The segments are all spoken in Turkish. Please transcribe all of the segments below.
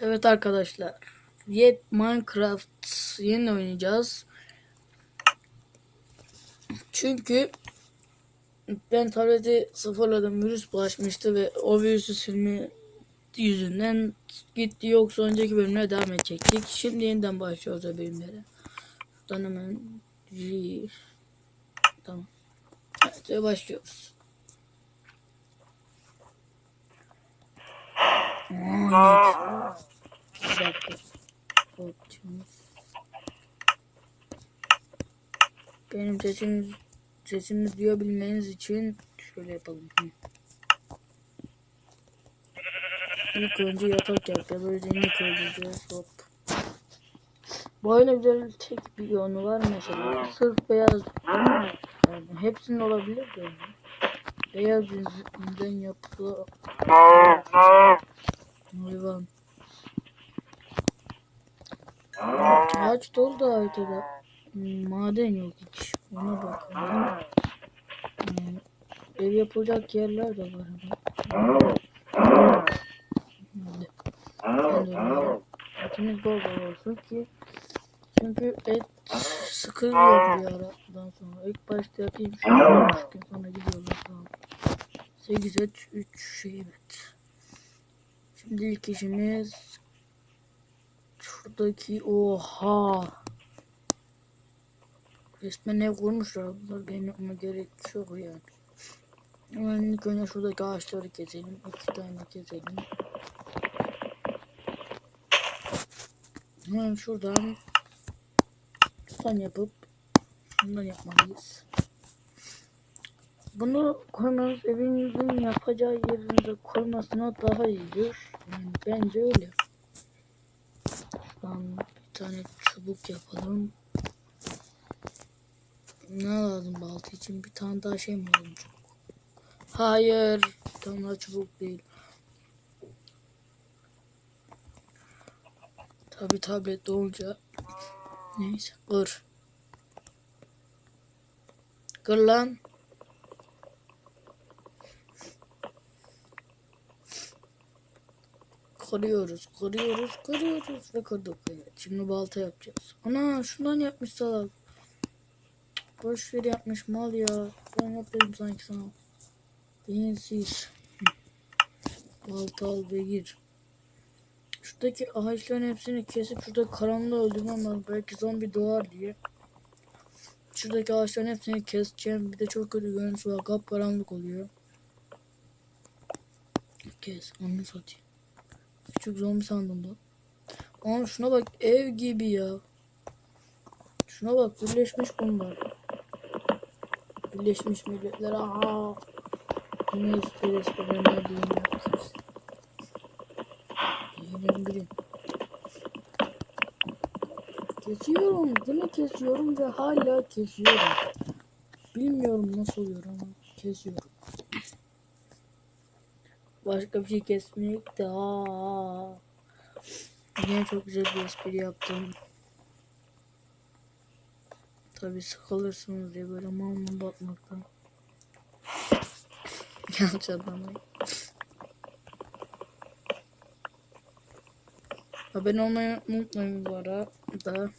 Evet arkadaşlar. Yet Minecraft yeni oynayacağız. Çünkü ben tableti sıfırladım. Virüs bulaşmıştı ve o virüsü silme yüzünden gitti. Yoksa önceki bölümlere devam edecektik. Şimdi yeniden başlıyoruz o bölümlere. Şuradan hemen G. Tamam. Evet ve başlıyoruz. Aa, net. Benim sesimiz sesimi duyabilmeniz için şöyle yapalım. İlk önce yatak yapacağız. İlk öldüreceğiz. Hop. Bu oyuna güzel tek bir yönü var mesela. Sırf beyaz. Yani hepsinin olabilir de. Beyaz yüzünden yapılı hayvan. Ağaç dolu da haritada. Hmm, Maden yok hiç. Ona bakalım. Hmm, Ev yapılacak yerler de var ama. Etimiz bol bol olsun ki. Çünkü et sıkılıyor bir aradan sonra. İlk başta yapayım. Üç gün sonra gidiyoruz. Tamam. 8 et 3 şey evet. Şimdi ilk işimiz şuradaki oha resmen ev kurmuşlar bunlar benim yapmama gerek yok yani. Hemen ilk önce şuradaki ağaçları keselim. iki tane keselim. Hemen şuradan şuradan yapıp şundan yapmalıyız. Bunu koymanız evinizin yapacağı yerinize koymasına daha iyidir. Yani bence öyle. Şuradan bir tane çubuk yapalım. Ne lazım balta için? Bir tane daha şey mi lazım çubuk? Hayır. Bir tane daha çubuk değil. Tabi tablet olunca neyse kır. Kır lan. Kırıyoruz, kırıyoruz, kırıyoruz ve kırdık. Evet, şimdi balta yapacağız. Ana şundan yapmış salak. Boş ver yapmış mal ya. Ben yapayım sanki sana. Beyinsiz. Balta al ve gir. Şuradaki ağaçların hepsini kesip şurada karanlığı öldürmem lazım. Belki zombi doğar diye. Şuradaki ağaçların hepsini keseceğim. Bir de çok kötü görüntüsü var. Kap karanlık oluyor. Kes. Onu satayım. Küçük zombi sandım da. Ama şuna bak ev gibi ya. Şuna bak birleşmiş bunlar. Birleşmiş milletler. Aha. Yine isteriz benimle düğün yapacağız. Yemin bilin. Kesiyorum. Yine kesiyorum ve hala kesiyorum. Bilmiyorum nasıl oluyor ama kesiyorum. Başka bir şey kesmek de. Yine çok güzel bir espri yaptım. Tabi sıkılırsınız diye böyle mal mal bakmaktan. Yanlış adamı. Abone olmayı unutmayın bu arada.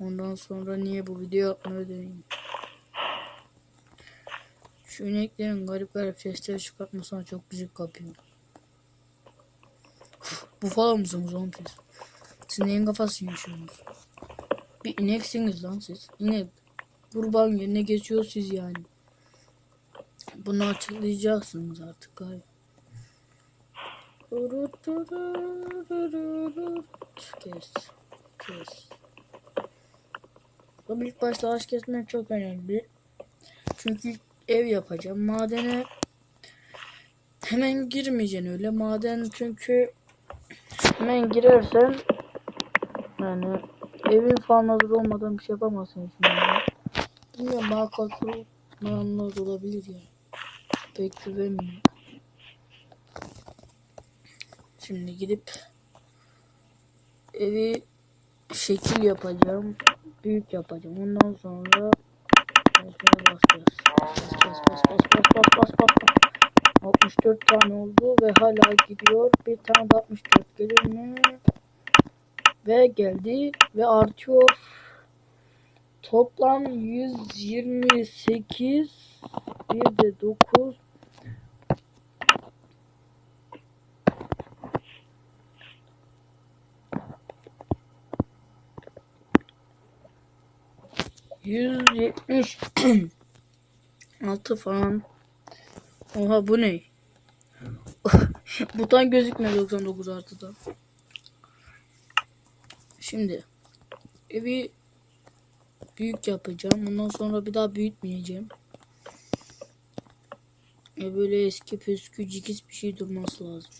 Ondan sonra niye bu video yapmayı deneyin. Şu ineklerin garip garip sesleri çıkartmasına çok gıcık kapıyor. Bu falan mısınız oğlum siz? Siz neyin kafasını yaşıyorsunuz? Bir ineksiniz lan siz. İnek. Kurban yerine geçiyor siz yani. Bunu açıklayacaksınız artık galiba. Kes. Kes. Tabii ilk başta ağaç kesmek çok önemli. Çünkü ev yapacağım. Madene hemen girmeyeceksin öyle. Maden çünkü hemen girersen yani evin falan hazır olmadan bir şey yapamazsın şimdi. Bilmiyorum bana katılmayanlar olabilir ya. Pek güvenmiyorum. Şimdi gidip evi şekil yapacağım. Büyük yapacağım. Ondan sonra basmaya basacağız. Bas bas bas bas bas bas bas bas. 64 tane oldu ve hala gidiyor. Bir tane de 64 gelir mi? Ve geldi ve artıyor. Toplam 128 bir de 9 170 altı falan. Oha bu ne? Buton gözükmüyor 99 artıda. Şimdi evi büyük yapacağım. Ondan sonra bir daha büyütmeyeceğim. E böyle eski püskü cikiz bir şey durması lazım.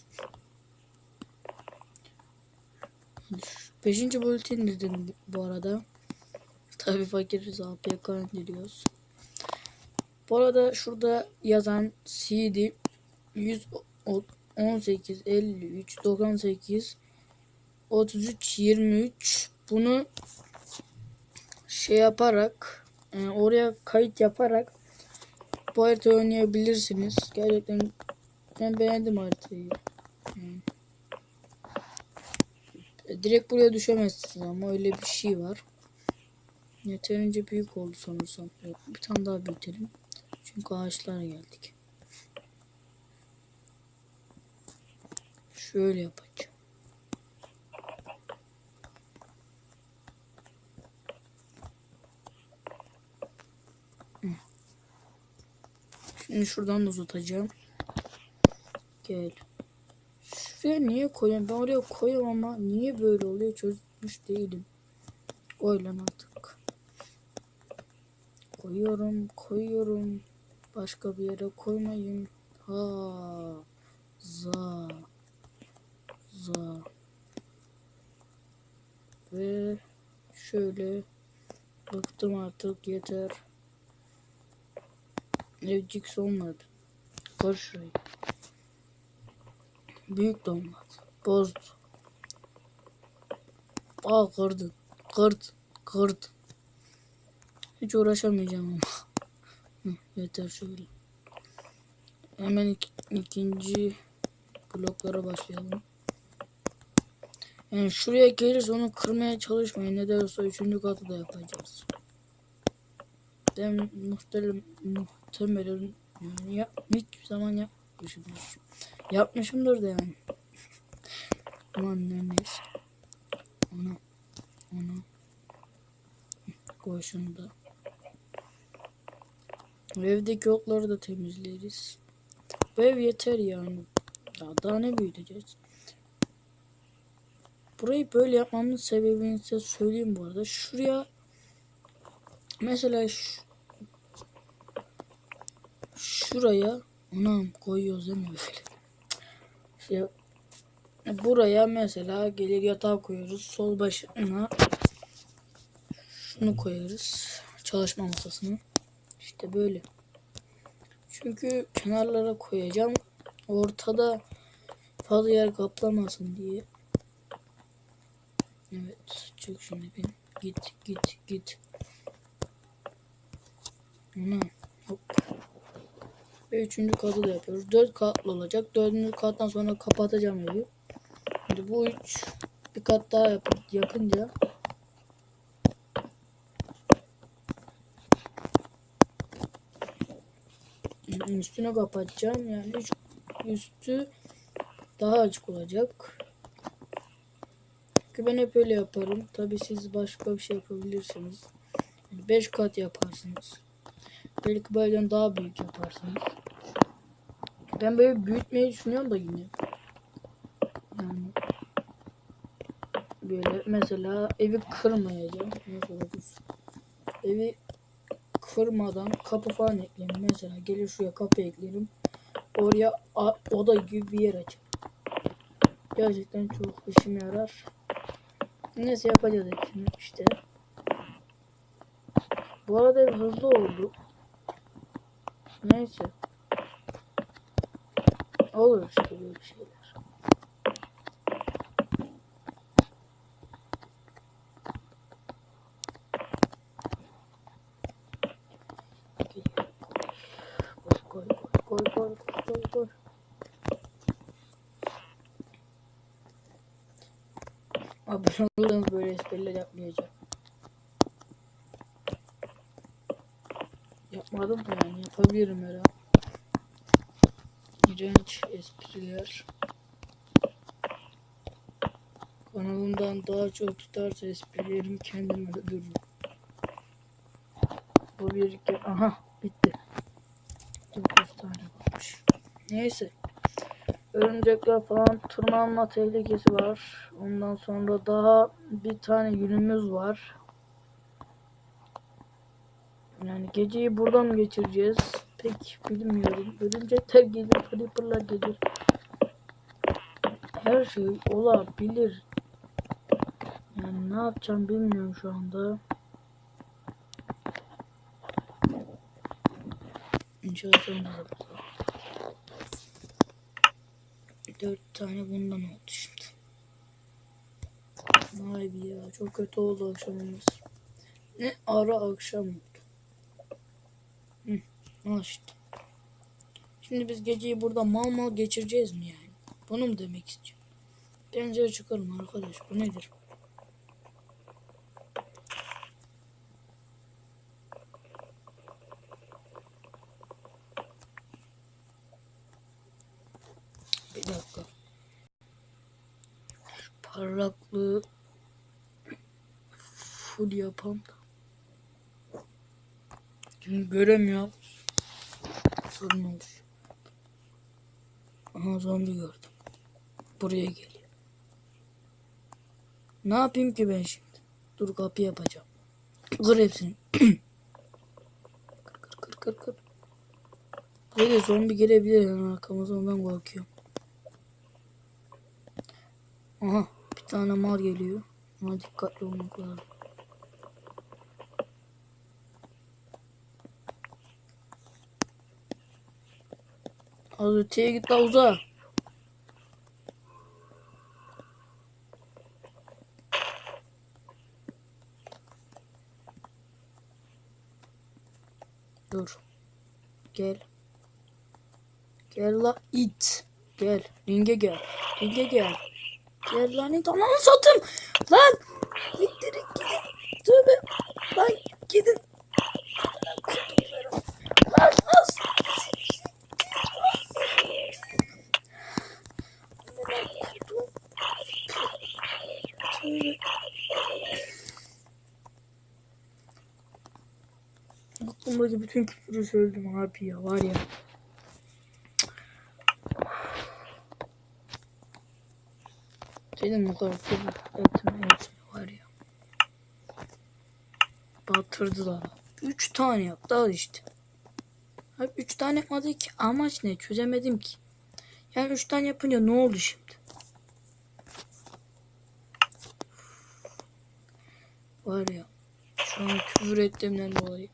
Beşinci boyutu indirdim bu arada. Tabii fakiriz APK indiriyoruz. Bu arada şurada yazan CD 118 53 98 33 23 bunu şey yaparak yani oraya kayıt yaparak bu haritayı oynayabilirsiniz. Gerçekten ben beğendim haritayı. Yani. Direkt buraya düşemezsiniz ama öyle bir şey var. Yeterince büyük oldu sanırsam. Yok, bir tane daha büyütelim. Çünkü ağaçlara geldik. Şöyle yapacağım. Şimdi şuradan da uzatacağım. Gel. Şuraya niye koyuyorum? Ben oraya koyuyorum ama niye böyle oluyor çözmüş değilim. Koy lan artık. Koyuyorum, koyuyorum. Başka bir yere koymayın. Ha, za, za. Ve şöyle bıktım artık yeter. Evcik olmadı. Şurayı. Büyük donlat. Bozdu. Aa kırdı. Kırdı. Kırdı. Hiç uğraşamayacağım ama. Yeter şöyle. Hemen ik ikinci bloklara başlayalım. Yani şuraya gelirse onu kırmaya çalışmayın. Ne de olsa üçüncü katı da yapacağız. Ben muhtemelen muhtemelen yani ya, hiçbir zaman yapmışımdır. Yapmışımdır da yani. Aman ne neyse. Ona ona koy şunu da. Evdeki otları da temizleriz. Bu ev yeter yani. Daha, daha ne büyüteceğiz? Burayı böyle yapmamın sebebini size söyleyeyim bu arada. Şuraya mesela şu, şuraya anam koyuyoruz değil mi böyle? İşte buraya mesela gelir yatağı koyuyoruz. Sol başına şunu koyarız. Çalışma masasını. İşte böyle. Çünkü kenarlara koyacağım. Ortada fazla yer kaplamasın diye. Evet. Çık şimdi bin. Git git git. Ana. Hop. Ve üçüncü katı da yapıyoruz. Dört katlı olacak. Dördüncü kattan sonra kapatacağım evi. Şimdi bu üç bir kat daha yap yapınca üstüne kapatacağım. Yani üstü daha açık olacak. Çünkü ben hep öyle yaparım. Tabi siz başka bir şey yapabilirsiniz. 5 kat yaparsınız. Belki böyleden daha büyük yaparsınız. Ben böyle büyütmeyi düşünüyorum da yine. Yani böyle mesela evi kırmayacağım. Mesela dur. Evi kırmadan kapı falan ekleyelim. Mesela gelir şuraya kapı ekleyelim. Oraya oda gibi bir yer açalım. Gerçekten çok işime yarar. Neyse yapacağız hepsini işte. Bu arada hızlı oldu. Neyse. Olur işte böyle şeyler. Koy koy koy koy koy koy koy Olursanız böyle espriler yapmayacağım. Yapmadım da yani yapabilirim her an. İğrenç espriler. Kanalımdan daha çok tutarsa esprilerim kendim öldürürüm. Bu bir. Aha bitti. 9 tane kalmış. Neyse. Örümcekler falan tırmanma tehlikesi var. Ondan sonra daha bir tane yünümüz var. Yani geceyi burada mı geçireceğiz? Pek bilmiyorum. Örümcekler gelir, creeperlar gelir. Her şey olabilir. Yani ne yapacağım bilmiyorum şu anda. İnşallah sonunda da burada. Dört tane bundan oldu şimdi. Be ya çok kötü oldu akşamımız. Ne ara akşam oldu. Hı, al işte. Şimdi biz geceyi burada mal mal geçireceğiz mi yani? Bunu mu demek istiyor? Pencere çıkarım arkadaş bu nedir? Bir dakika. Şu parlaklığı da. Şimdi göremiyorum. Sorun olur. Aha zombi gördüm. Buraya geliyor. Ne yapayım ki ben şimdi? Dur kapı yapacağım. Kır hepsini. kır kır kır kır kır. Buraya zombi gelebilir yani arkamıza ondan korkuyorum. Aha bir tane mal geliyor. Ama dikkatli olmak lazım. Az öteye git la uza. Dur. Gel. Gel la it. Gel. Ringe gel. Ringe gel. Gel lan it. Ananı satayım. Lan. Gittirin gidin. Tövbe. Lan az. Tövbe. Aklımdaki bütün küfürü söyledim abi ya var ya. Senin o kadar küfür etme var ya. Batırdılar. Üç tane yaptı al işte. Abi üç tane yapmadı ki amaç ne çözemedim ki. Yani üç tane yapınca ne oldu şimdi? Var ya şu an küfür ettiğimden dolayı.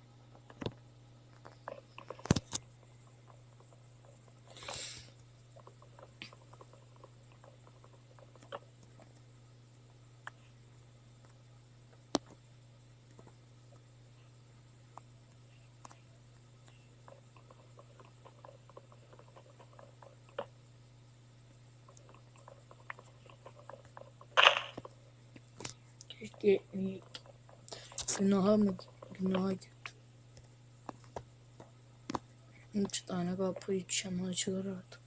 Günaha mı günaha girdim. Üç tane kapı içeceğim açılır artık.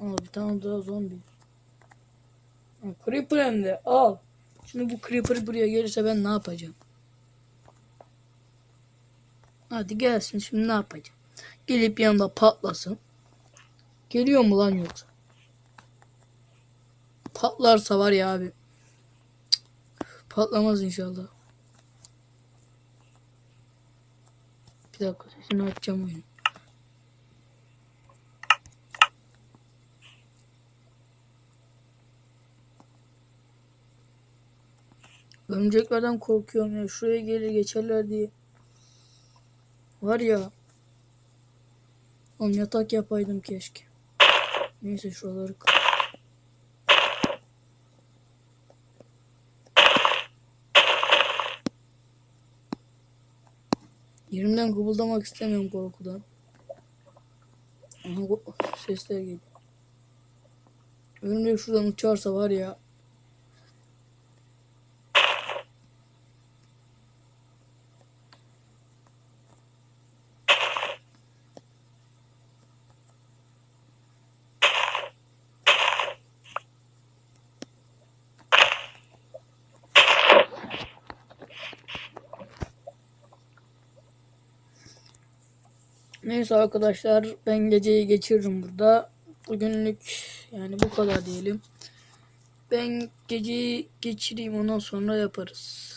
Al bir tane daha zombi. Ha, Creeper hem de al. Şimdi bu Creeper buraya gelirse ben ne yapacağım? Hadi gelsin şimdi ne yapacağım? Gelip yanında patlasın. Geliyor mu lan yoksa? Patlarsa var ya abi. Patlamaz inşallah. Bir dakika sesini açacağım oyunu. Örümceklerden korkuyorum ya. Şuraya gelir geçerler diye. Var ya. Oğlum yatak yapaydım keşke. Neyse şuraları kır. Yerimden kıpıldamak istemiyorum korkudan. Sesler geliyor. Örümcek şuradan uçarsa var ya. Neyse arkadaşlar ben geceyi geçiririm burada. Bugünlük yani bu kadar diyelim. Ben geceyi geçireyim ondan sonra yaparız.